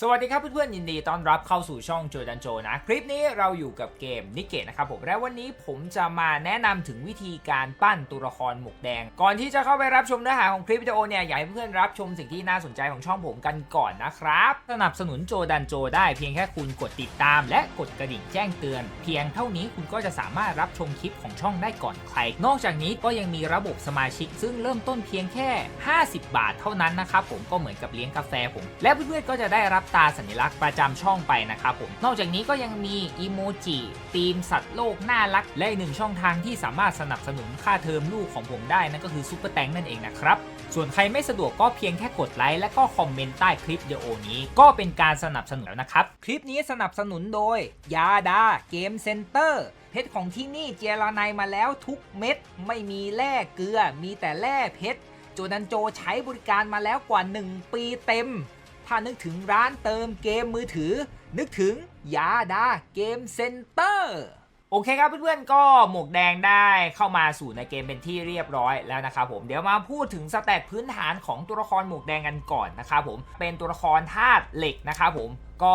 สวัสดีครับเพื่อนๆยินดีต้อนรับเข้าสู่ช่องโจดันโจนะ คลิปนี้เราอยู่กับเกมนิเกะนะครับผมและวันนี้ผมจะมาแนะนำถึงวิธีการปั้นตัวละครหมวกแดง ก่อนที่จะเข้าไปรับชมเนื้อหาของคลิปวิดีโอเนี่ยอยากให้เพื่อนๆรับชมสิ่งที่น่าสนใจของช่องผมกันก่อนนะครับ สนับสนุนโจดันโจได้เพียงแค่คุณกดติดตาม และกดกระดิ่งแจ้งเตือน เพียงเท่านี้คุณก็จะสามารถรับชมคลิปของช่องได้ก่อนใคร นอกจากนี้ก็ยังมีระบบสมาชิก ซึ่งเริ่มต้นเพียงแค่ 50 บาทเท่านั้นนะครับผมก็เหมือนกับเลี้ยงกาแฟผม และเพื่อนๆก็จะได้รับตาสัญลักษณ์ประจำช่องไปนะครับผมนอกจากนี้ก็ยังมีอีโมจิธีมสัตว์โลกน่ารัก และอีกหนึ่งช่องทางที่สามารถสนับสนุนค่าเทอมลูกของผมได้นั่นก็คือซุปเปอร์แตงนั่นเองนะครับส่วนใครไม่สะดวกก็เพียงแค่กดไลค์และก็คอมเมนต์ใต้คลิปวิดีโอนี้ ก็เป็นการสนับสนุนแล้วนะครับ คลิปนี้สนับสนุนโดย ยาดาเกมเซ็นเตอร์เพชรของที่นี่เจรไนมาแล้วทุกเม็ด ไม่มีแร่เกลือ มีแต่แร่เพชรโจนันโจใช้บริการมาแล้วกว่า 1 ปีเต็ม ถ้านึกถึงร้านเติมเกมมือถือ นึกถึงยาดาเกมเซ็นเตอร์โอเคครับเพื่อนๆก็หมวกแดงได้เข้ามาสู่ในเกมเป็นที่เรียบร้อยแล้วนะครับผมเดี๋ยวมาพูดถึงสแตทพื้นฐานของตัวละครหมวกแดงกันก่อนนะครับผมเป็นตัวละครธาตุเหล็กนะครับผมก็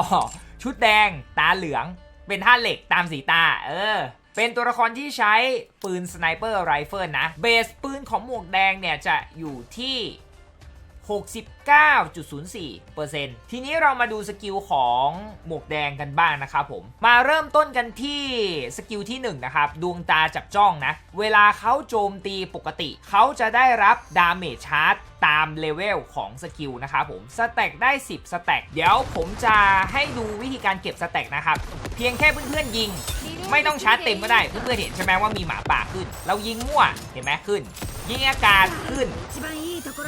ชุดแดงตาเหลือง เป็นธาตุเหล็กตามสีตาเออเป็นตัวละครที่ใช้ปืนสไนเปอร์ไรเฟิลนะเบสปืนของหมวกแดงเนี่ยจะอยู่ที่ 69.04%ทีนี้เรามาดูสกิลของหมวกแดงกันบ้างนะครับผม มาเริ่มต้นกันที่สกิลที่1นะครับ ดวงตาจับจ้องนะ เวลาเขาโจมตีปกติ เขาจะได้รับดาเมจชาร์จตามเลเวลของสกิลนะครับผม สแต็กได้ 10 สแต็ก เดี๋ยวผมจะให้ดูวิธีการเก็บสแต็กนะครับ เพียงแค่เพื่อนๆยิง ไม่ต้องชาร์จเต็มก็ได้ เพื่อนๆเห็นใช่ไหมว่ามีหมาป่าขึ้น เรายิงมั่ว เห็นไหมขึ้น ยิงอากาศขึ้น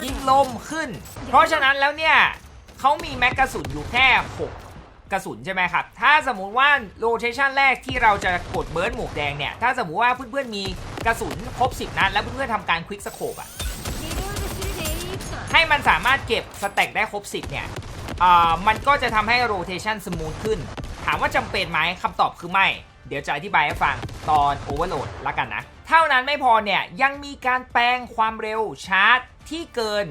ยิงลมขึ้น เพราะฉะนั้นแล้วเนี่ยเขามีแม็กกระสุนอยู่แค่ 6 กระสุนใช่ไหมครับ ถ้าสมมุติว่าโรเทชันแรกที่เราจะกดเบิร์นหมวกแดงเนี่ย ถ้าสมมุติว่าเพื่อนๆมีกระสุนครบ 10 นัดแล้วเพื่อนๆทำการควิกสโคปอะให้มันสามารถเก็บสแต็กได้ครบ 10 เนี่ยอ่ามันก็จะทำให้โรเทชันสมูทขึ้น ถามว่าจำเป็นไหมคำตอบคือไม่ เดี๋ยวจะอธิบายให้ฟังตอนโอเวอร์โหลดละกันนะ เท่านั้นไม่พอเนี่ยยังมีการแปลงความเร็วชาร์จ ที่เกิน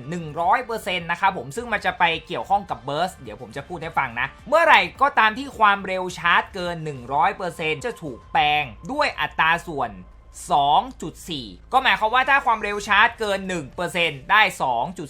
100%นะครับผมซึ่งมันจะไปเกี่ยวข้องกับเบิร์สเดี๋ยวผมจะพูดให้ฟังนะ เมื่อไหร่ก็ตามที่ความเร็วชาร์จเกิน 100%จะถูกแปลงด้วยอัตราส่วน 2.4 ก็หมายความว่าถ้าความเร็วชาร์จเกิน 1%ได้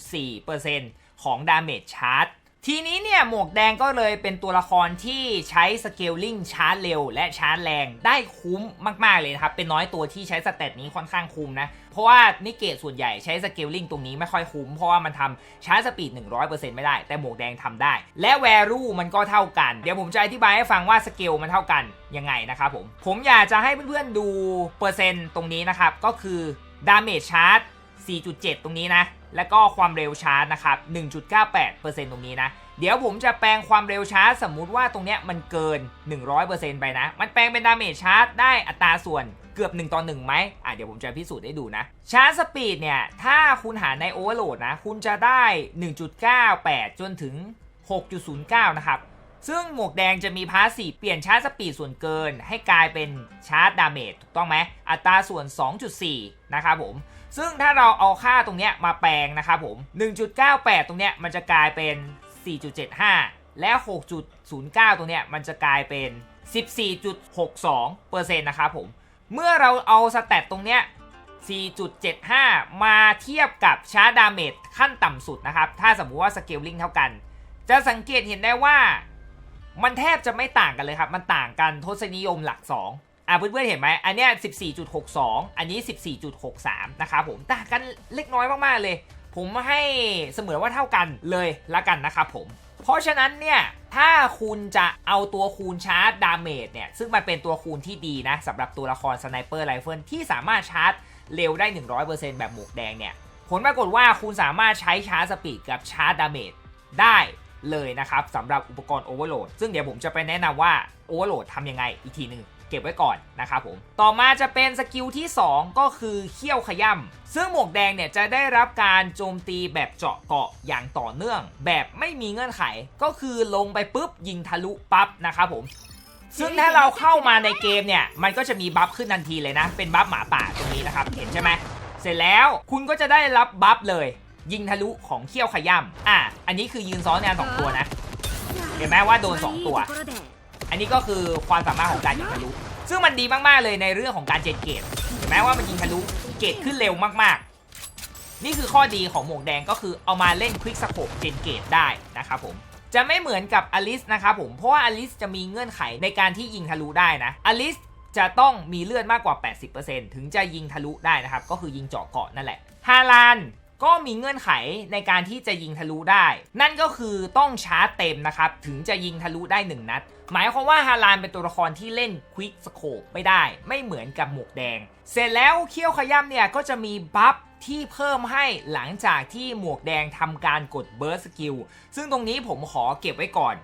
2.4%ของดาเมจชาร์จ ทีนี้เนี่ยหมวกแดงก็เลยเป็นตัวละครที่ใช้สเกลลิงชาร์จเร็ว และชาร์จแรงได้คุ้มมาก ๆ เลยครับเป็นน้อยตัวที่ใช้สเตตนี้ค่อนข้างคุ้มนะ เพราะว่านิเกตส่วนใหญ่ใช้สเกลลิงตรงนี้ไม่ค่อยคุ้ม เพราะว่ามันทำชาร์จสปีด 100%ไม่ได้ แต่หมวกแดงทำได้ และแวลูมันก็เท่ากัน เดี๋ยวผมจะอธิบายให้ฟังว่าสเกลมันเท่ากันยังไงนะครับผมผมอยากจะให้เพื่อนๆดูเปอร์เซ็นต์ตรงนี้นะครับก็คือดาเมจชาร์จ4.7 ตรงนี้นะ แล้วก็ความเร็วชาร์จนะครับ 1.98%ตรงนี้นะ เดี๋ยวผมจะแปลงความเร็วชาร์จ สมมุติว่าตรงเนี้ยมันเกิน 100%ไปนะ มันแปลงเป็นดาเมจชาร์จได้อัตราส่วนเกือบ 1 ต่อ 1ไหมอะเดี๋ยวผมจะพิสูจน์ให้ดูนะ ชาร์จสปีดเนี่ย ถ้าคุณหาในโอเวอร์โหลดนะ คุณจะได้ 1.98 จนถึง 6.09 นะครับ ซึ่งหมวกแดงจะมีพาสซีฟเปลี่ยนชาร์จสปีดส่วนเกิน ให้กลายเป็นชาร์จดาเมจถูกต้องไหม อัตราส่วน 2.4 นะครับผม ซึ่งถ้าเราเอาค่าตรงเนี้ยมาแปลงนะครับผม 1.98 ตรงเนี้ยมันจะกลายเป็น 4.75 และ 6.09 ตรงเนี้ยมันจะกลายเป็น 14.62%นะครับผม เมื่อเราเอาสแตทตรงเนี้ย4.75 มาเทียบกับชาร์ดาเมจขั้นต่ำสุดนะครับ ถ้าสมมุติว่าสเกลลิงเท่ากัน จะสังเกตเห็นได้ว่า มันแทบจะไม่ต่างกันเลยครับ มันต่างกันทศนิยมหลัก 2 อะเพื่อนๆเห็นไหมอันเนี้ย14.62 อันนี้ 14.63 นะครับผมต่างกันเล็กน้อยมากๆเลย ผมให้เสมือนว่าเท่ากันเลยละกันนะครับผม เพราะฉะนั้นเนี่ยถ้าคุณจะเอาตัวคูณชาร์จดาเมจเนี่ยซึ่งมันเป็นตัวคูณที่ดีนะสำหรับตัวละครสไนเปอร์ไรเฟิลที่สามารถชาร์จเร็วได้ 100%แบบหมวกแดงเนี่ยผลปรากฏว่าคุณสามารถใช้ชาร์จสปีดกับชาร์จดาเมจได้เลยนะครับสำหรับอุปกรณ์โอเวอร์โหลดซึ่งเดี๋ยวผมจะไปแนะนำว่าโอเวอร์โหลดทำยังไงอีกทีหนึ่ง เก็บไว้ก่อนนะครับผม ต่อมาจะเป็นสกิลที่ 2 ก็คือเขี้ยวขย่ำซึ่งหมวกแดงเนี่ยจะได้รับการโจมตีแบบเจาะเกาะอย่างต่อเนื่อง แบบไม่มีเงื่อนไข ก็คือลงไปปุ๊บยิงทะลุปั๊บนะครับผมซึ่งถ้าเราเข้ามาในเกมเนี่ย มันก็จะมีบัฟขึ้นทันทีเลยนะ เป็นบัฟหมาป่าตรงนี้นะครับ เห็นใช่ไหม เสร็จแล้วคุณก็จะได้รับบัฟเลย ยิงทะลุของเขี้ยวขย่ำอะ อันนี้คือยืนซ้อนงานสองตัวนะ เห็นไหมว่าโดน 2 ตัว อันนี้ก็คือความสามารถของการยิงทะลุ ซึ่งมันดีมากๆเลยในเรื่องของการเจนเกตเห็นไหมว่ามันยิงทะลุเกตขึ้นเร็วมากๆ นี่คือข้อดีของหมวกแดงก็คือเอามาเล่นควิกสโคปเจนเกตได้นะครับผมจะไม่เหมือนกับอลิสนะครับผม เพราะว่าอลิสจะมีเงื่อนไขในการที่ยิงทะลุได้นะอลิสจะต้องมีเลือดมากกว่า 80%ถึงจะยิงทะลุได้นะครับ ก็คือยิงเจาะเกาะนั่นแหละฮาลาน ก็มีเงื่อนไขในการที่จะยิงทะลุได้ นั่นก็คือต้องชาร์จเต็มนะครับ ถึงจะยิงทะลุได้ 1 นัด หมายความว่าฮาลานเป็นตัวละครที่เล่นควิกสโคปไม่ได้ ไม่เหมือนกับหมวกแดง เสร็จแล้วเคี้ยวขย้ำเนี่ยก็จะมีบัฟที่เพิ่มให้หลังจากที่หมวกแดงทำการกดเบิร์สกิล ซึ่งตรงนี้ผมขอเก็บไว้ก่อน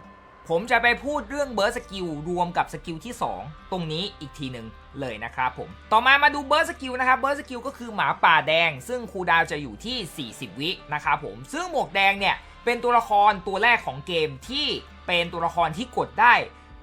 ผมจะไปพูดเรื่องเบิร์สกิลรวมกับสกิลที่ 2 ตรงนี้อีกทีหนึ่ง เลยนะครับผม ต่อมามาดูเบิร์สกิลนะครับเบิร์สกิลก็คือหมาป่าแดง ซึ่งคูดาวจะอยู่ที่ 40 วินะครับผม ซึ่งหมวกแดงเนี่ยเป็นตัวละครตัวแรกของเกมที่เป็นตัวละครที่กดได้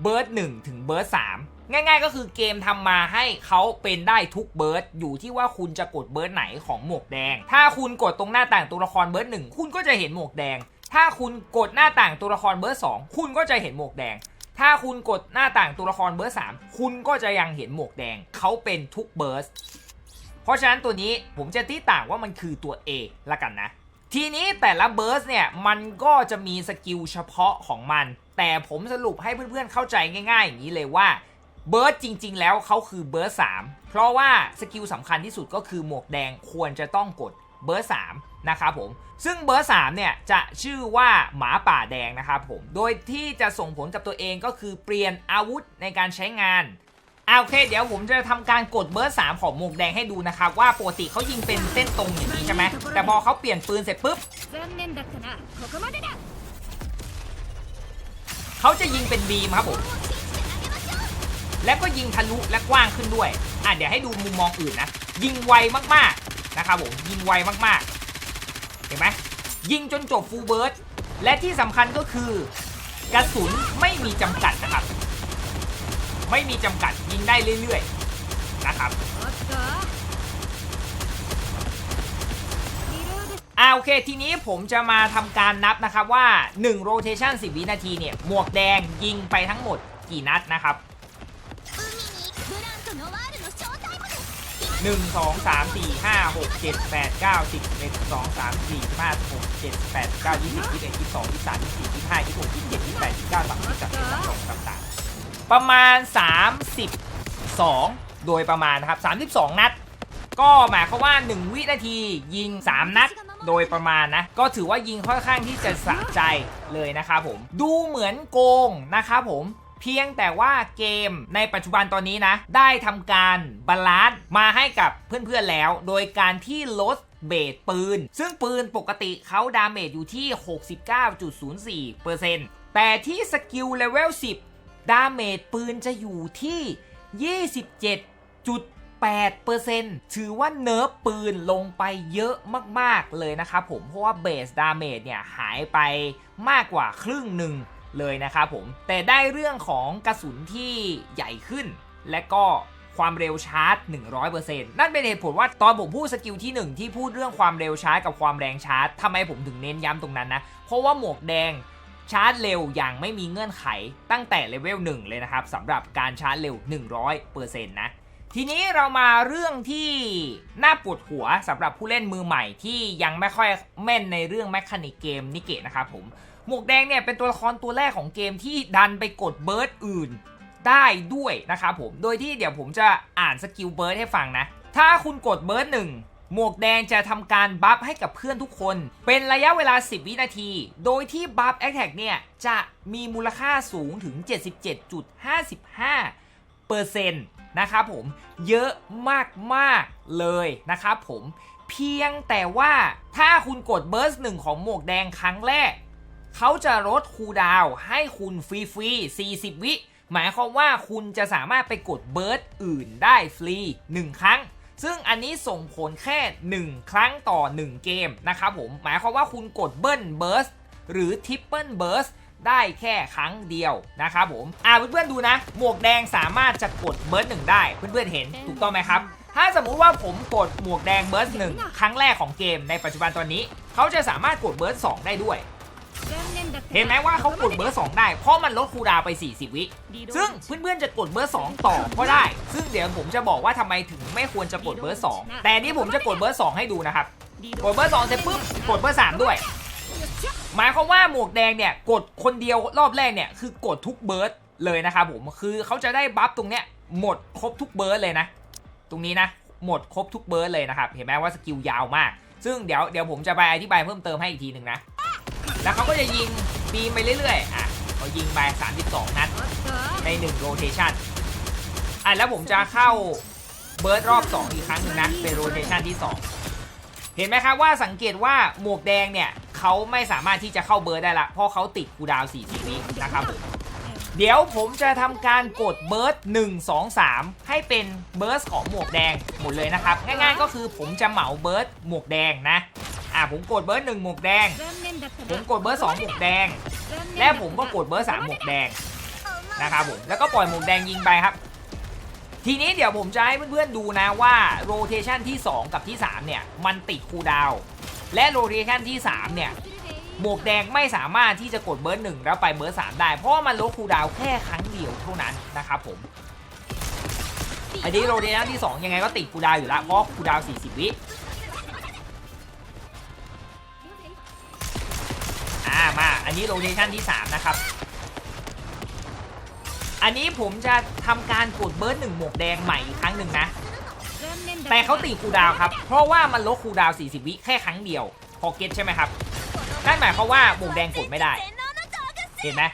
เบิร์ด1ถึงเบิร์ด3ง่ายๆก็คือเกมทำมาให้เขาเป็นได้ทุกเบิร์ดอยู่ที่ว่าคุณจะกดเบิร์ดไหนของหมวกแดง ถ้าคุณกดตรงหน้าต่างตัวละครเบิร์ดหนึ่งคุณก็จะเห็นหมวกแดง ถ้าคุณกดหน้าต่างตัวละครเบอร์สองคุณก็จะเห็นหมวกแดง ถ้าคุณกดหน้าต่างตัวละครเบอร์สามคุณก็จะยังเห็นหมวกแดงเขาเป็นทุกเบอร์สเพราะฉะนั้นตัวนี้ผมจะที่ต่างว่ามันคือตัว A ละกันนะ ทีนี้แต่ละเบิร์สเนี่ยมันก็จะมีสกิลเฉพาะของมัน แต่ผมสรุปให้เพื่อนๆเข้าใจง่ายๆ อย่างนี้เลยว่าเบิร์สจริง ๆ แล้วเขาคือเบิร์สสามเพราะว่าสกิลสำคัญที่สุดก็คือหมวกแดงควรจะต้องกด เบอร์3นะครับผมซึ่งเบอร์3เนี่ยจะชื่อว่าหมาป่าแดงนะครับผมโดยที่จะส่งผลกับตัวเองก็คือเปลี่ยนอาวุธในการใช้งานเอาโอเค เดี๋ยวผมจะทำการกดเบอร์สามของหมวกแดงให้ดูนะครับ ว่าปกติเขายิงเป็นเส้นตรงอย่างนี้ใช่ไหมแต่พอเขาเปลี่ยนปืนเสร็จปุ๊บเขาจะยิงเป็นบีมครับผมและก็ยิงทะลุและกว้างขึ้นด้วย อะเดี๋ยวให้ดูมุมมองอื่นนะ ยิงไวมาก นะครับผมยิงไวมากๆ เห็นไหมยิงจนจบฟูลเบิร์ดและที่สำคัญก็คือกระสุนไม่มีจำกัดนะครับ ไม่มีจำกัดยิงได้เรื่อยๆนะครับอ่าโอเคทีนี้ผมจะมาทำการนับนะครับว่า1 rotation 10 วินาทีเนี่ยหมวกแดงยิงไปทั้งหมดกี่นัดนะครับ หนึ่งสองสามสี่ห้าหกเจ็ดแปดเก้าสิบเอ็ดสองสามสี่ห้าหกเจ็ดแปดเก้ายี่สิบยี่สิบเอ็ดยี่สิบสองยี่สิบสามยี่สิบสี่ยี่สิบห้ายี่สิบหกยี่สิบเจ็ดยี่สิบแปดยี่สิบเก้าสามสิบสามสิบสองสามสามประมาณสามสิบสองโดยประมาณนะครับสามสิบสองนัด ก็หมายความว่า1วินาทียิง3นัดโดยประมาณนะ ก็ถือว่ายิงค่อนข้างที่จะสะใจเลยนะครับผม ดูเหมือนโกงนะครับผม เพียงแต่ว่าเกมในปัจจุบันตอนนี้นะ ได้ทำการบาลานซ์มาให้กับเพื่อนๆแล้ว โดยการที่ลดเบสปืน ซึ่งปืนปกติเขาดาเมจอยู่ที่ 69.04%แต่ที่สกิลเลเวล 10 ดาเมจปืนจะอยู่ที่ 27.8%ถือว่าเนิร์ฟปืนลงไปเยอะมาก ๆ เลยนะครับผม เพราะว่าเบสดาเมจเนี่ย หายไปมากกว่าครึ่งหนึ่ง เลยนะครับผม แต่ได้เรื่องของกระสุนที่ใหญ่ขึ้น และก็ความเร็วชาร์จ 100%นั่นเป็นเหตุผลว่าตอนผมพูดสกิลที่ 1 ที่พูดเรื่องความเร็วชาร์จกับความแรงชาร์จทำไมผมถึงเน้นย้ำตรงนั้นนะ เพราะว่าหมวกแดงชาร์จเร็วอย่างไม่มีเงื่อนไขตั้งแต่เลเวล1เลยนะครับสำหรับการชาร์จเร็ว 100%นะทีนี้เรามาเรื่องที่น่าปวดหัวสำหรับผู้เล่นมือใหม่ที่ยังไม่ค่อยแม่นในเรื่องแมคานิกเกมนิเกะนะครับผม หมวกแดงเนี่ยเป็นตัวละครตัวแรกของเกมที่ดันไปกดเบิร์ดอื่นได้ด้วยนะครับผม โดยที่เดี๋ยวผมจะอ่านสกิลเบิร์ดให้ฟังนะ ถ้าคุณกดเบิร์ดหนึ่งหมวกแดงจะทำการบัฟให้กับเพื่อนทุกคน เป็นระยะเวลา 10 วินาที โดยที่บัฟแอคแท็กเนี่ย จะมีมูลค่าสูงถึง 77.55เปอร์เซ็นต์นะครับผม เยอะมาก ๆ เลยนะครับผม เพียงแต่ว่าถ้าคุณกดเบิร์สหนึ่งของหมวกแดงครั้งแรก เขาจะลดคูดาวให้คุณฟรีๆ40 วิ หมายความว่าคุณจะสามารถไปกดเบิร์ดอื่นได้ฟรี 1 ครั้ง ซึ่งอันนี้ส่งผลแค่ 1 ครั้งต่อ 1 เกมนะครับผม หมายความว่าคุณกดเบิร์ดเบิร์สหรือทริปเปิลเบิร์สได้แค่ครั้งเดียวนะครับผม อ่าเพื่อนๆดูนะ หมวกแดงสามารถจะกดเบิร์ดหนึ่งได้ เพื่อนๆเห็นถูกต้องไหมครับ ถ้าสมมุติว่าผมกดหมวกแดงเบิร์ดหนึ่งครั้งแรกของเกมในปัจจุบันตอนนี้ เขาจะสามารถกดเบิร์ดสองได้ด้วย เห็นไหมว่าเขากดเบอร์2ได้ เพราะมันลดคูลดาวน์ไป 40 วิ ซึ่งเพื่อนๆจะกดเบอร์2ต่อก็ได้ ซึ่งเดี๋ยวผมจะบอกว่าทำไมถึงไม่ควรจะกดเบอร์2แต่นี่ผมจะกดเบอร์2ให้ดูนะครับ กดเบอร์2เสร็จปุ๊บกดเบอร์3ด้วยหมายความว่าหมวกแดงเนี่ยกดคนเดียวรอบแรกเนี่ยคือกดทุกเบิร์ดเลยนะครับผมคือเขาจะได้บัฟตรงเนี้ยหมดครบทุกเบิร์ดเลยนะ ตรงนี้นะหมดครบทุกเบิร์ดเลยนะครับ เห็นไหมว่าสกิลยาวมาก ซึ่งเดี๋ยวเดี๋ยวผมจะไปอธิบายเพิ่มเติมให้อีกทีหนึ่งนะ แล้วเขาก็จะยิงปีไปเรื่อยๆ อะเขายิงไป 32 นัดใน1โรเทชันอะแล้วผมจะเข้าเบิร์ดรอบ 2 อีกครั้งหนึงนะ เป็นโรเทชันที่ 2 เห็นไหมครับว่าสังเกตว่าหมวกแดงเนี่ยเขาไม่สามารถที่จะเข้าเบิร์ดได้ละ เพราะเขาติดคูดาวน์40วินะครับผมเดี๋ยวผมจะทำการกดเบิร์ด1 2 3 ให้เป็นเบิร์ดของหมวกแดงหมดเลยนะครับ ง่ายๆก็คือผมจะเหมาเบิร์ดหมวกแดงนะ อะผมกดเบิร์ด1หมวกแดง ผมกดเบอร์2หมวกแดง และผมก็กดเบอร์3หมวกแดงนะครับผมแล้วก็ปล่อยหมวกแดงยิงไปครับ ทีนี้เดี๋ยวผมจะให้เพื่อนๆดูนะว่าโรเทชันที่ 2 กับที่ 3 เนี่ย มันติดคูดาวและโรเทชันที่ 3 เนี่ยหมวกแดงไม่สามารถที่จะกดเบอร์1แล้วไปเบอร์3ได้ เพราะมันลดคูดาวแค่ครั้งเดียวเท่านั้นนะครับผมอันนี้โรเทชันที่ 2 ยังไงก็ติดคูดาวอยู่แล้วเพราะคูดาว 40 วิ นนี้โลเคชันที่ 3 นะครับ อันนี้ผมจะทำการกดเบิร์ดหนึ่งหมวกแดงใหม่อีกครั้งหนึ่งนะ แต่เขาตีคูดาวครับ เพราะว่ามันลดคูดาว 40 วิแค่ครั้งเดียวพอเก็ตใช่ไหมครับ นั่นหมายความว่าหมวกแดงกดไม่ได้ เห็นไหม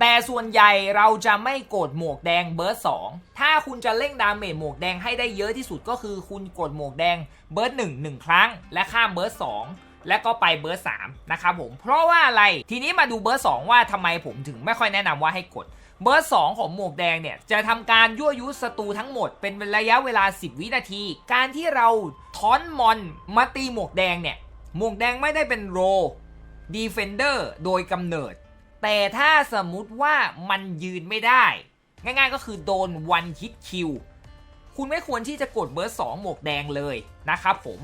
แต่ส่วนใหญ่เราจะไม่กดหมวกแดงเบิร์ด2ถ้าคุณจะเล่งดาเมจหมวกแดงให้ได้เยอะที่สุดก็คือคุณกดหมวกแดงเบิร์ด1 1ครั้ง และข้ามเบิร์ด2 และก็ไปเบิร์ด3นะครับผมเพราะว่าอะไรทีนี้มาดูเบิร์ด2ว่าทำไมผมถึงไม่ค่อยแนะนำว่าให้กดเบอร์ 2 ของหมวกแดงเนี่ย จะทำการยั่วยุศัตรูทั้งหมดเป็นระยะเวลา 10 วินาที การที่เราทอนมอนมาตีหมวกแดงเนี่ย หมวกแดงไม่ได้เป็นโรดีเฟนเดอร์โดยกำเนิด แต่ถ้าสมมุติว่ามันยืนไม่ได้ ง่ายๆก็คือโดนวันฮิตคิวคุณไม่ควรที่จะกดเบอร์ 2 หมวกแดงเลยนะครับผม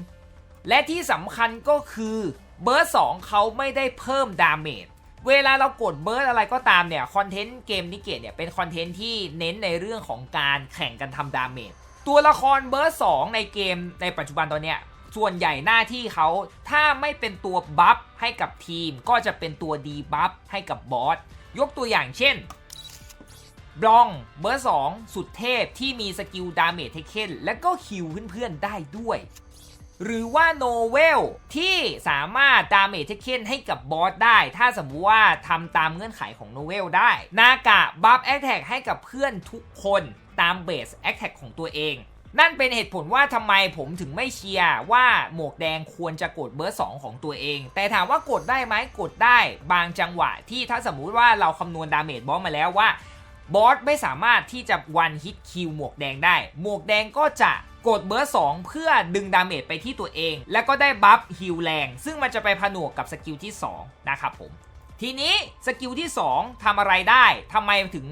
และที่สำคัญก็คือเบอร์2เขาไม่ได้เพิ่มดาเมจเวลาเรากดเบิร์ดอะไรก็ตามเนี่ยคอนเทนต์เกมนิเกตเนี่ยเป็นคอนเทนต์ที่เน้นในเรื่องของการแข่งกันทำดาเมจตัวละครเบิร์ด2ในเกมในปัจจุบันตอนเนี้ยส่วนใหญ่หน้าที่เขาถ้าไม่เป็นตัวบัฟให้กับทีม ก็จะเป็นตัวดีบัฟให้กับบอสยกตัวอย่างเช่นบลองเบอร์2สุดเทพที่มีสกิลดาเมจเทคเคนและก็คิวเพื่อนๆได้ด้วย หรือว่าโนเวลที่สามารถดาเมจเทคเคนให้กับบอสได้ ถ้าสมมติว่าทำตามเงื่อนไขของโนเวลได้ นากะบัฟแอคแท็กให้กับเพื่อนทุกคนตามเบสแอคแท็กของตัวเองนั่นเป็นเหตุผลว่าทำไมผมถึงไม่เชียร์ว่าหมวกแดงควรจะกดเบอร์ 2 ของตัวเอง แต่ถามว่ากดได้ไหมกดได้บางจังหวะที่ถ้าสมมุติว่าเราคำนวณดาเมจบอสมาแล้วว่าบอสไม่สามารถที่จะวันฮิตคิวหมวกแดงได้ หมวกแดงก็จะ กดเบอร์2เพื่อดึงดาเมจไปที่ตัวเอง แล้วก็ได้บัฟฮิลแรง ซึ่งมันจะไปผนวกกับสกิลที่ 2 นะครับผม ทีนี้สกิลที่ 2ทำอะไรได้ทำไมถึง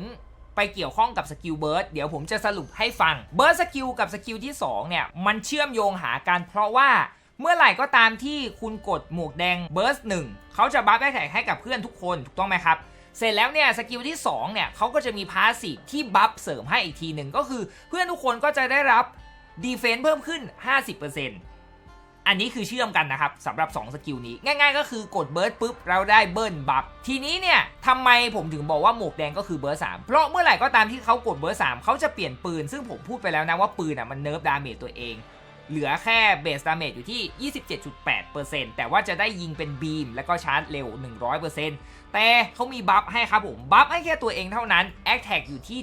ไปเกี่ยวข้องกับสกิลเบิร์ดเดี๋ยวผมจะสรุปให้ฟังเบิร์ดสกิลกับสกิลที่ 2 เนี่ย มันเชื่อมโยงหากันเพราะว่าเมื่อไหร่ก็ตามที่คุณกดหมวกแดงเบิร์สหนึ่งเขาจะบัฟแอคแท็กให้กับเพื่อนทุกคนถูกต้องไหมครับ เสร็จแล้วเนี่ยสกิลที่2เนี่ยเขาก็จะมีพาสซีฟที่บัฟเสริมให้อีกทีหนึ่งก็คือ เพื่อนทุกคนก็จะได้รับ ดีเฟนซ์เพิ่มขึ้น 50%อันนี้คือเชื่อมกันนะครับสำหรับ 2 สกิลนี้ ง่ายๆ ก็คือกดเบิร์ดปุ๊บ เราได้เบิร์นบัฟทีนี้เนี่ยทำไมผมถึงบอกว่าหมวกแดงก็คือเบิร์ด3เพราะเมื่อไหร่ก็ตามที่เขากดเบิร์ด3เขาจะเปลี่ยนปืน ซึ่งผมพูดไปแล้วนะว่าปืนอะมันเนิร์ฟดาเมจตัวเอง เหลือแค่เบสดาเมจอยู่ที่ 27.8%แต่ว่าจะได้ยิงเป็นบีม แล้วก็ชาร์จเร็ว 100%แต่เขามีบัฟให้ครับผมบัฟให้แค่ตัวเองเท่านั้น a t t a c อยู่ที่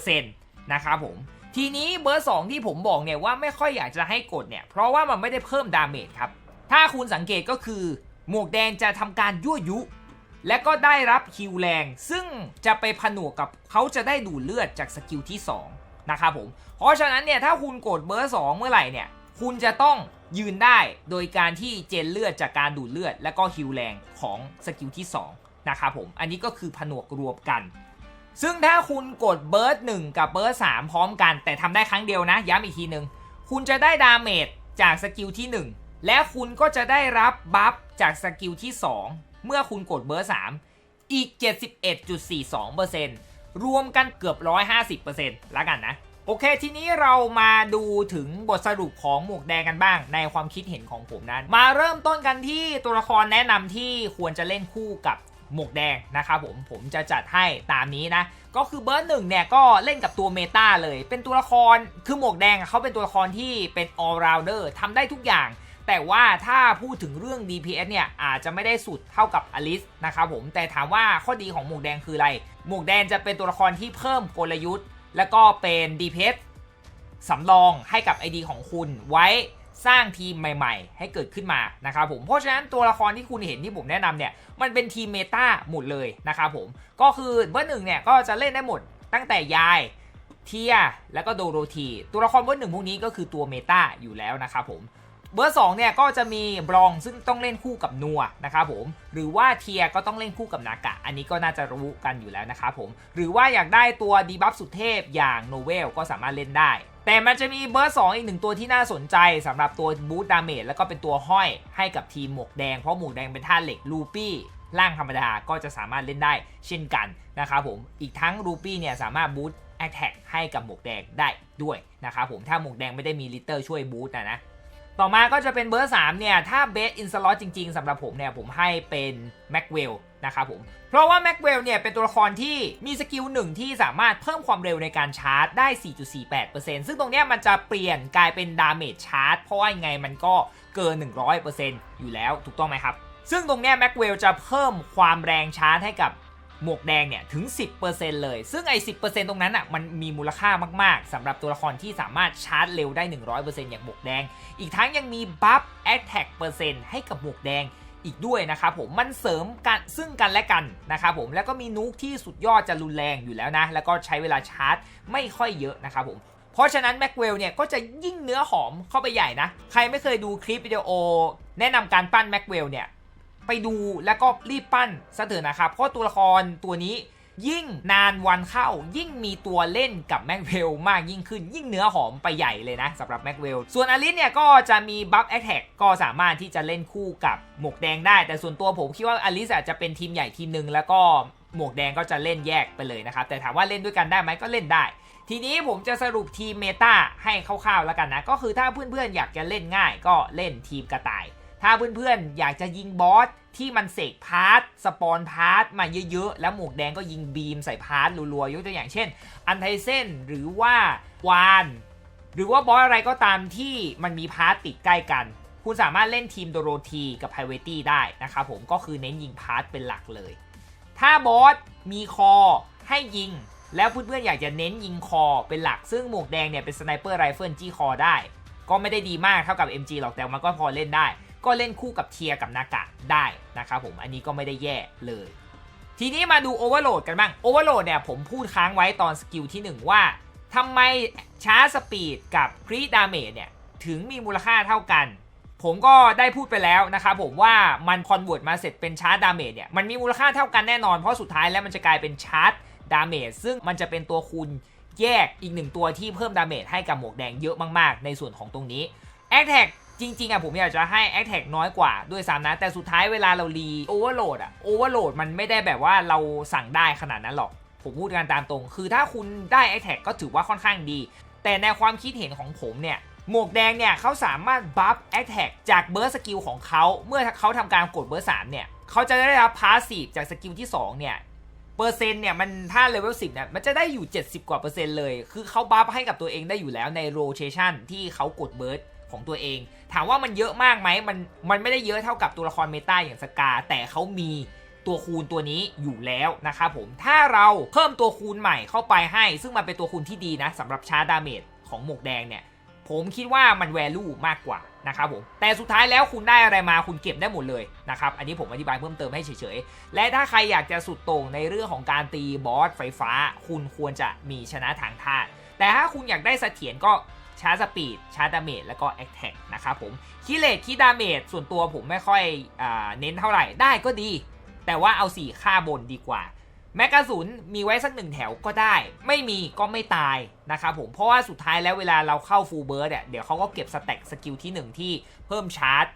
71.42%นะครับผม ทีนี้เบอร์ 2 ที่ผมบอกเนี่ยว่าไม่ค่อยอยากจะให้กดเนี่ย เพราะว่ามันไม่ได้เพิ่มดาเมจครับ ถ้าคุณสังเกตก็คือ หมวกแดงจะทำการยั่วยุ และก็ได้รับคิวแรง ซึ่งจะไปผนวกกับเขาจะได้ดูดเลือดจากสกิลที่ 2 นะครับผม เพราะฉะนั้นเนี่ยถ้าคุณกดเบอร์ 2 เมื่อไหร่เนี่ย คุณจะต้องยืนได้โดยการที่เจนเลือดจากการดูดเลือด และก็ฮิวแรงของสกิลที่2นะครับผม อันนี้ก็คือผนวกรวมกัน ซึ่งถ้าคุณกดเบิร์ด1กับเบิร์ด3พร้อมกัน แต่ทำได้ครั้งเดียวนะ ย้ำอีกทีหนึ่งคุณจะได้ดาเมจจากสกิลที่ 1 และคุณก็จะได้รับบัฟจากสกิลที่ 2 เมื่อคุณกดเบอร์3อีก 71.42%รวมกันเกือบ 150%แล้วกันนะ โอเคทีนี้เรามาดูถึงบทสรุปของหมวกแดงกันบ้าง ในความคิดเห็นของผมนั้น มาเริ่มต้นกันที่ตัวละครแนะนำที่ควรจะเล่นคู่กับ หมวกแดงนะครับผมผมจะจัดให้ตามนี้นะก็คือเบอร์หนึ่งเนี่ยก็เล่นกับตัวเมตาเลย เป็นตัวละครคือหมวกแดงเขาเป็นตัวละครที่เป็น all rounder ทำได้ทุกอย่าง แต่ว่าถ้าพูดถึงเรื่อง DPS เนี่ยอาจจะไม่ได้สุดเท่ากับอลิสนะครับผมแต่ถามว่าข้อดีของหมวกแดงคืออะไร หมวกแดงจะเป็นตัวละครที่เพิ่มกลยุทธ์ แล้วก็เป็น DPS สำรองให้กับ ID ของคุณไว้ สร้างทีมใหม่ ๆ ให้เกิดขึ้นมานะครับผมเพราะฉะนั้นตัวละครที่คุณเห็นที่ผมแนะนำเนี่ยมันเป็นทีมเมตาหมดเลยนะครับผมก็คือเบอร์หนึ่งเนี่ยก็จะเล่นได้หมดตั้งแต่ยายเทียแล้วก็โดโรธีตัวละครเบอร์หนึ่งพวกนี้ก็คือตัวเมตาอยู่แล้วนะครับผมเบอร์2เนี่ยก็จะมีบรองซึ่งต้องเล่นคู่กับนัวนะครับผมหรือว่าเทียก็ต้องเล่นคู่กับนากะ อันนี้ก็น่าจะรู้กันอยู่แล้วนะครับผมหรือว่าอยากได้ตัวดีบัฟสุดเทพอย่างโนเวลก็สามารถเล่นได้ แต่มันจะมีเบอร์ 2 อีกหนึ่งตัวที่น่าสนใจสำหรับตัวบูตดาเมจแล้วก็เป็นตัวห้อยให้กับทีมหมวกแดง เพราะหมวกแดงเป็นท่าเหล็กลูปี้ร่างธรรมดาก็จะสามารถเล่นได้เช่นกันนะครับผมอีกทั้งลูปี้เนี่ยสามารถบูตแอคแท็กให้กับหมวกแดงได้ด้วยนะครับผมถ้าหมวกแดงไม่ได้มีลิเตอร์ช่วยบูตนะนะต่อมาก็จะเป็นเบอร์3เนี่ยถ้าเบสอินสล็อตจริงๆสำหรับผมเนี่ยผมให้เป็นแม็กเวล นะครับผม เพราะว่าแม็กเวลเนี่ยเป็นตัวละครที่มีสกิลหนึ่งที่สามารถเพิ่มความเร็วในการชาร์จได้ 4.48%ซึ่งตรงเนี้ยมันจะเปลี่ยนกลายเป็นดาเมจชาร์จเพราะว่ายังไงมันก็เกิน 100%อยู่แล้วถูกต้องไหมครับ ซึ่งตรงเนี้ยแม็กเวลจะเพิ่มความแรงชาร์จให้กับหมวกแดงเนี่ยถึง 10%เลย ซึ่งไอ้ 10%ตรงนั้นอะมันมีมูลค่ามาก ๆสำหรับตัวละครที่สามารถชาร์จเร็วได้ 100%อย่างหมวกแดง อีกทั้งยังมีบัฟ Attack เปอร์เซ็นต์ให้กับหมวกแดง อีกด้วยนะครับผมมันเสริมกันซึ่งกันและกันนะครับผมแล้วก็มีนุกที่สุดยอดจะรุนแรงอยู่แล้วนะ แล้วก็ใช้เวลาชาร์จไม่ค่อยเยอะนะครับผมเพราะฉะนั้นแม็กเวลเนี่ยก็จะยิ่งเนื้อหอมเข้าไปใหญ่นะ ใครไม่เคยดูคลิปวิดีโอ แนะนำการปั้นแม็กเวลเนี่ยไปดูแล้วก็รีบปั้นซะเถอะนะครับเพราะตัวละครตัวนี้ ยิ่งนานวันเข้ายิ่งมีตัวเล่นกับแม็กเวลมากยิ่งขึ้น ยิ่งเนื้อหอมไปใหญ่เลยนะสำหรับแม็กเวลส่วนอลิสเนี่ยก็จะมีบัฟแอคแท็กก็สามารถที่จะเล่นคู่กับหมวกแดงได้ แต่ส่วนตัวผมคิดว่าอลิสอาจจะเป็นทีมใหญ่ทีมหนึ่งแล้วก็หมวกแดงก็จะเล่นแยกไปเลยนะครับ แต่ถามว่าเล่นด้วยกันได้ไหมก็เล่นได้ ทีนี้ผมจะสรุปทีมเมตาให้คร่าวๆแล้วกันนะ ก็คือถ้าเพื่อนๆอยากจะเล่นง่ายก็เล่นทีมกระต่าย ถ้าเพื่อนๆ อยากจะยิงบอสที่มันเสกพาร์ทสปอนพาร์ทมาเยอะๆ แล้วหมวกแดงก็ยิงบีมใส่พาร์ทรัวๆ ยกตัวอย่างเช่น อันไทเซนหรือว่าวาน หรือว่าบอสอะไรก็ตามที่มันมีพาร์ทติดใกล้กัน คุณสามารถเล่นทีมโดโรธีกับไพเวตี้ได้นะครับผมก็คือเน้นยิงพาร์ทเป็นหลักเลย ถ้าบอสมีคอให้ยิง แล้วเพื่อนๆ อยากจะเน้นยิงคอเป็นหลัก ซึ่งหมวกแดงเนี่ยเป็นสไนเปอร์ไรเฟิลจี้คอได้ ก็ไม่ได้ดีมากเท่ากับ MG หรอกแต่มันก็พอเล่นได้ ก็เล่นคู่กับเทียกับนากะได้นะครับผมอันนี้ก็ไม่ได้แย่เลย ทีนี้มาดูโอเวอร์โหลดกันบ้างโอเวอร์โหลดเนี่ยผมพูดค้างไว้ตอนสกิลที่ 1 ว่าทำไมช้าสปีดกับครีดาเมจเนี่ยถึงมีมูลค่าเท่ากัน ผมก็ได้พูดไปแล้วนะครับผมว่ามันคอนเวิร์ตมาเสร็จเป็นชาร์จดาเมจเนี่ยมันมีมูลค่าเท่ากันแน่นอนเพราะสุดท้ายแล้วมันจะกลายเป็นชาร์จดาเมจซึ่งมันจะเป็นตัวคูณแยกอีกหนึ่งตัวที่เพิ่มดาเมจให้กับหมวกแดงเยอะมากๆ ในส่วนของตรงนี้แอคแท็ก จริง ๆอะผมอยากจะให้แอคแท็กน้อยกว่าด้วยซ้ำนะ แต่สุดท้ายเวลาเรารีโอเวอร์โหลดอะโอเวอร์โหลดมันไม่ได้แบบว่าเราสั่งได้ขนาดนั้นหรอก ผมพูดกันตามตรง คือถ้าคุณได้แอคแท็กก็ถือว่าค่อนข้างดี แต่ในความคิดเห็นของผมเนี่ยหมวกแดงเนี่ยเขาสามารถบัฟแอคแท็กจากเบอร์สกิลของเขาเมื่อเขาทำการกดเบอร์3เนี่ยเขาจะได้รับพาสซีฟจากสกิลที่ 2 เนี่ยเปอร์เซ็นต์เนี่ยมันถ้าเลเวล10เนี่ยมันจะได้อยู่ 70 กว่าเปอร์เซ็นต์เลย คือเขาบัฟให้กับตัวเองได้อยู่แล้วในโรเ t ชันที่เขากดเบิร์ด ของตัวเอง ถามว่ามันเยอะมากไหมมันมันไม่ได้เยอะเท่ากับตัวละครเมตาอย่างสกา แต่เขามีตัวคูณตัวนี้อยู่แล้วนะครับผม ถ้าเราเพิ่มตัวคูณใหม่เข้าไปให้ ซึ่งมันเป็นตัวคูณที่ดีนะสำหรับชาร์ดาเมจของหมวกแดงเนี่ย ผมคิดว่ามันแวลูมากกว่านะครับผม แต่สุดท้ายแล้วคุณได้อะไรมาคุณเก็บได้หมดเลยนะครับ อันนี้ผมอธิบายเพิ่มเติมให้เฉยๆ และถ้าใครอยากจะสุดโต่งในเรื่องของการตีบอสไฟฟ้า คุณควรจะมีชนะทางธาตุแต่ถ้าคุณอยากได้เสถียรก็ ชาร์จสปีดชาร์จดาเมจแล้วก็แอคแท็กนะครับผมคิเลตคิดาเมจส่วนตัวผมไม่ค่อยอเน้นเท่าไหร่ได้ก็ดี แต่ว่าเอา 4 ค่าบนดีกว่า แมกกาสุนมีไว้สักหนึ่งแถวก็ได้ ไม่มีก็ไม่ตายนะครับผมเพราะว่าสุดท้ายแล้วเวลาเราเข้าฟูลเบิร์ดเนี่ยเดี๋ยวเขาก็เก็บสแต็กสกิลที่หนึ่งที่เพิ่มชาร์จ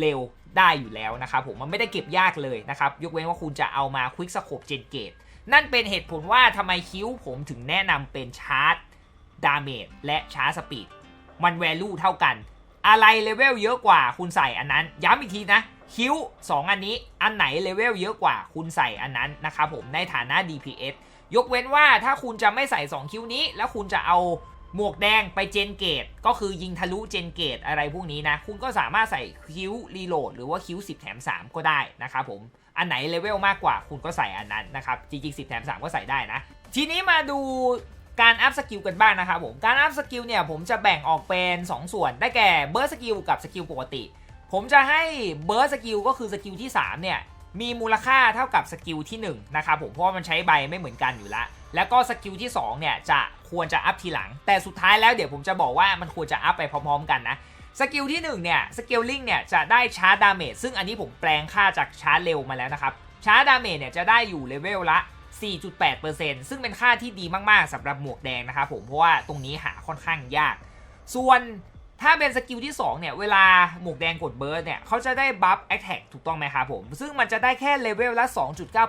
เร็วได้อยู่แล้วนะครับผมมันไม่ได้เก็บยากเลยนะครับ ยกเว้นว่าคุณจะเอามาควิกสโคปเจนเกตนั่นเป็นเหตุผลว่าทำไมคิ้วผมถึงแนะนำเป็นชาร์จดาเมจและชาร์จสปีด มันแวลูเท่ากัน อะไรเลเวลเยอะกว่าคุณใส่อันนั้น ย้ำอีกทีนะคิ้ว 2 อันนี้อันไหนเลเวลเยอะกว่าคุณใส่อันนั้นนะครับผมในฐานะ DPS ยกเว้นว่าถ้าคุณจะไม่ใส่ 2 คิ้วนี้ แล้วคุณจะเอาหมวกแดงไปเจนเกต ก็คือยิงทะลุเจนเกตอะไรพวกนี้นะ คุณก็สามารถใส่คิ้วรีโหลดหรือว่าคิ้ว 10 แถม 3 ก็ได้นะครับผมอันไหนเลเวลมากกว่าคุณก็ใส่อันนั้นนะครับจริงๆ10 แถม 3 ก็ใส่ได้นะ ทีนี้มาดู การอัพสกิลกันบ้างนะครับผม การอัพสกิลเนี่ยผมจะแบ่งออกเป็น 2 ส่วน ได้แก่เบิร์สกิลกับสกิลปกติ ผมจะให้เบิร์สกิลก็คือสกิลที่ 3 เนี่ย มีมูลค่าเท่ากับสกิลที่1นะครับผมเพราะว่ามันใช้ใบไม่เหมือนกันอยู่แล้วแล้วก็สกิลที่ 2 เนี่ยจะควรจะอัพทีหลัง แต่สุดท้ายแล้วเดี๋ยวผมจะบอกว่ามันควรจะอัพไปพร้อมๆ กันนะสกิลที่1เนี่ยสกิลลิงเนี่ยจะได้ชาร์จดาเมจซึ่งอันนี้ผมแปลงค่าจากชาร์จเร็วมาแล้วนะครับชาร์จดาเมจเนี่ยจะได้อยู่เลเวลละ 4.8%ซึ่งเป็นค่าที่ดีมากๆสำหรับหมวกแดงนะครับผมเพราะว่าตรงนี้หาค่อนข้างยาก ส่วนถ้าเป็นสกิลที่ 2 เนี่ย เวลาหมวกแดงกดเบิร์ดเนี่ย เขาจะได้บัฟแอคแท็กถูกต้องไหมครับผม ซึ่งมันจะได้แค่เลเวลละ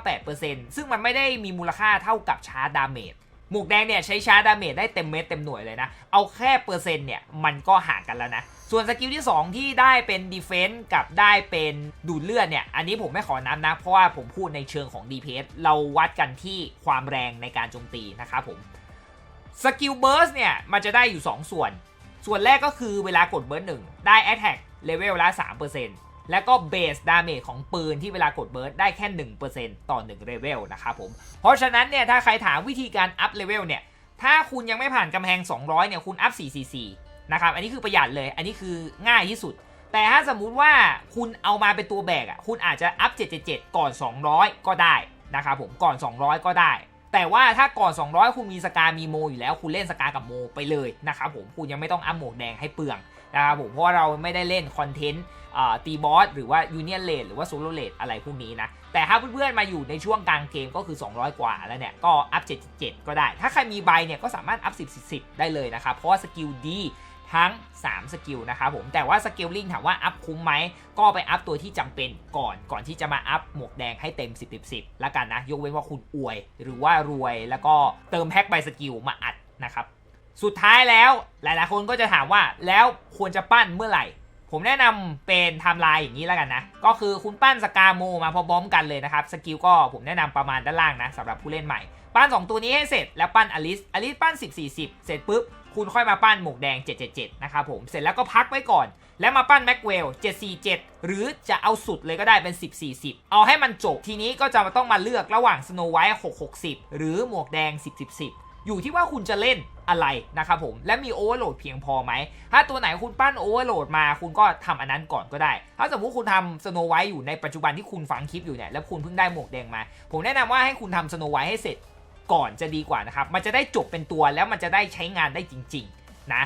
2.98%ซึ่งมันไม่ได้มีมูลค่าเท่ากับชาร์จดาเมจ หมวกแดงเนี่ยใช้ชาร์ดาเมจได้เต็มเม็ดเต็มหน่วยเลยนะ เอาแค่เปอร์เซ็นต์เนี่ยมันก็ห่างกันแล้วนะ ส่วนสกิลที่ 2 ที่ได้เป็นดีเฟน s ์กับได้เป็นดูดเลือดเนี่ย อันนี้ผมไม่ขอนับนะ เพราะว่าผมพูดในเชิงของ DPS เราวัดกันที่ความแรงในการโจมตีนะครับผม สกิลเบิร์สเนี่ยมันจะได้อยู่ 2 ส่วน ส่วนแรกก็คือเวลากดเบิร์สหนึ่งได้ Attack เลเวลละ3% แล้วก็เบสดาเมจของปืนที่เวลากดเบิร์สได้แค่ 1%ต่อ1เลเวลนะครับผม เพราะฉะนั้นเนี่ยถ้าใครถามวิธีการอัพเลเวลเนี่ย ถ้าคุณยังไม่ผ่านกำแพง 200 เนี่ยคุณอัพ 444 นะครับ อันนี้คือประหยัดเลย อันนี้คือง่ายที่สุด แต่ถ้าสมมุติว่าคุณเอามาเป็นตัวแบกอะ คุณอาจจะอัพ 777 ก่อน 200 ก็ได้นะครับผม ก่อน 200 ก็ได้ แต่ว่าถ้าก่อน 200 คุณมีสกามีโมอยู่แล้ว คุณเล่นสกากับโมไปเลยนะครับผมคุณยังไม่ต้องอัพหมวกแดงให้เปลืองนะครับผมเพราะว่าเราไม่ได้เล่นคอนเทนต์ตีบอสหรือว่ายูเนียนเลดหรือว่าโซโลเลดอะไรพวกนี้นะ แต่ถ้าเพื่อนๆมาอยู่ในช่วงกลางเกมก็คือ 200 กว่าแล้วเนี่ย ก็อัพ 77 ก็ได้ ถ้าใครมีใบเนี่ยก็สามารถอัพ 10 10 10ได้เลยนะครับเพราะว่าสกิลดี ทั้ง 3 สกิลนะครับผมแต่ว่าสกิลลิงถามว่าอัพคุ้มไหมก็ไปอัพตัวที่จำเป็นก่อนก่อนที่จะมาอัพหมวกแดงให้เต็ม 10 10 10ล้วกันนะ ยกเว้นว่าคุณอวย หรือว่ารวยแล้วก็เติมแพ็คใบสกิลมาอัดนะครับสุดท้ายแล้วหลายๆ คนก็จะถามว่าแล้วควรจะปั้นเมื่อไหร่ ผมแนะนำเป็นไทม์ไลน์อย่างนี้แล้วกันนะ ก็คือคุณปั้นสกาโมมาพร้อมกันเลยนะครับ สกิลก็ผมแนะนำประมาณด้านล่างนะสำหรับผู้เล่นใหม่ ปั้น 2 ตัวนี้ให้เสร็จแล้วปั้นอลิสอลิสปั้น 10 40 เสร็จปุ๊บ คุณค่อยมาปั้นหมวกแดง 777 นะครับผม เสร็จแล้วก็พักไว้ก่อน แล้วมาปั้นแม็กเวล 747 หรือจะเอาสุดเลยก็ได้เป็น 10 40 เอาให้มันจบ ทีนี้ก็จะต้องมาเลือกระหว่างสโนไวท์660 หรือหมวกแดง 10 10 10 อยู่ที่ว่าคุณจะเล่นอะไรนะครับผมและมีโอเวอร์โหลดเพียงพอไหม ถ้าตัวไหนคุณปั้นโอเวอร์โหลดมาคุณก็ทำอันนั้นก่อนก็ได้ ถ้าสมมติคุณทำสโนไวท์อยู่ในปัจจุบันที่คุณฟังคลิปอยู่เนี่ยแล้วคุณเพิ่งได้หมวกแดงมา ผมแนะนำว่าให้คุณทำสโนไวท์ให้เสร็จ ก่อนจะดีกว่านะครับ มันจะได้จบเป็นตัวแล้วมันจะได้ใช้งานได้จริง ๆ นะ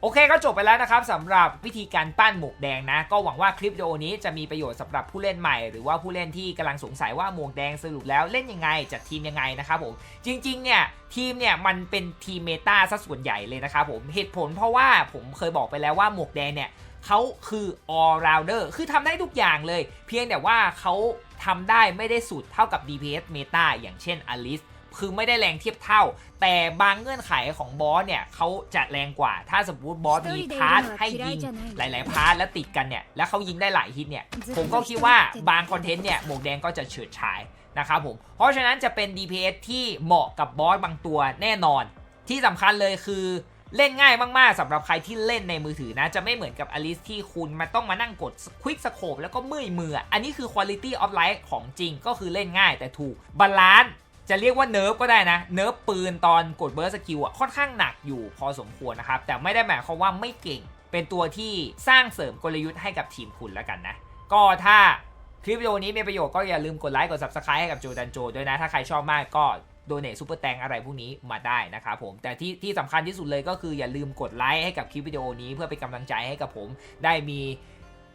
โอเคก็จบไปแล้วนะครับสำหรับวิธีการปั้นหมวกแดงนะ ก็หวังว่าคลิปวิดีโอนี้จะมีประโยชน์สำหรับผู้เล่นใหม่ หรือว่าผู้เล่นที่กำลังสงสัยว่าหมวกแดงสรุปแล้วเล่นยังไงจัดทีมยังไงนะครับผมจริงๆเนี่ยทีมเนี่ยมันเป็นทีมเมตาซะส่วนใหญ่เลยนะครับผมเหตุผลเพราะว่าผมเคยบอกไปแล้วว่าหมวกแดงเนี่ยเขาคือ all rounder คือทำได้ทุกอย่างเลย เพียงแต่ว่าเขาทำได้ไม่ได้สุดเท่ากับ DPS เมตาอย่างเช่นอลิส คือไม่ได้แรงเทียบเท่า แต่บางเงื่อนไขของบอสเนี่ยเขาจะแรงกว่า ถ้าสมมติบอสมีพาร์ทให้ยิงหลาย ๆ พาร์ทแล้วติดกันเนี่ย แล้วเขายิงได้หลายฮิตเนี่ย ผมก็คิดว่าบางคอนเทนต์เนี่ยหมวกแดงก็จะเฉิดฉายนะครับผม เพราะฉะนั้นจะเป็น DPS ที่เหมาะกับบอสบางตัวแน่นอน ที่สำคัญเลยคือเล่นง่ายมาก ๆสำหรับใครที่เล่นในมือถือนะ จะไม่เหมือนกับอลิสที่คุณมาต้องมานั่งกดควิกสโคปแล้วก็เมื่อยมืออะอันนี้คือ Quality of Life ของจริงก็คือเล่นง่ายแต่ถูกบาลานซ์ จะเรียกว่าเนิร์ฟก็ได้นะ เนิร์ฟปืนตอนกดเบิร์สกิลอะค่อนข้างหนักอยู่พอสมควรนะครับ แต่ไม่ได้หมายความว่าไม่เก่ง เป็นตัวที่สร้างเสริมกลยุทธ์ให้กับทีมคุณแล้วกันนะ ก็ถ้าคลิปวิดีโอนี้มีประโยชน์ก็อย่าลืมกดไลค์กด subscribe ให้กับโจดันโจด้วยนะ ถ้าใครชอบมากก็โดเนทซูเปอร์แตงอะไรพวกนี้มาได้นะครับผม แต่ที่ที่สำคัญที่สุดเลยก็คืออย่าลืมกดไลค์ให้กับคลิปวิดีโอนี้เพื่อเป็นกำลังใจให้กับผมได้มี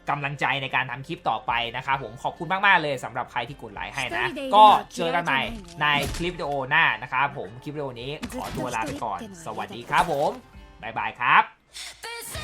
กำลังใจในการทำคลิปต่อไปนะครับผมขอบคุณมาก ๆ เลยสำหรับใครที่กดไลค์ให้นะ ก็เจอกันใหม่ในคลิปวิดีโอหน้านะครับผมคลิปวิดีโอนี้ขอตัวลาไปก่อน สวัสดีครับผมบ๊ายบายครับプ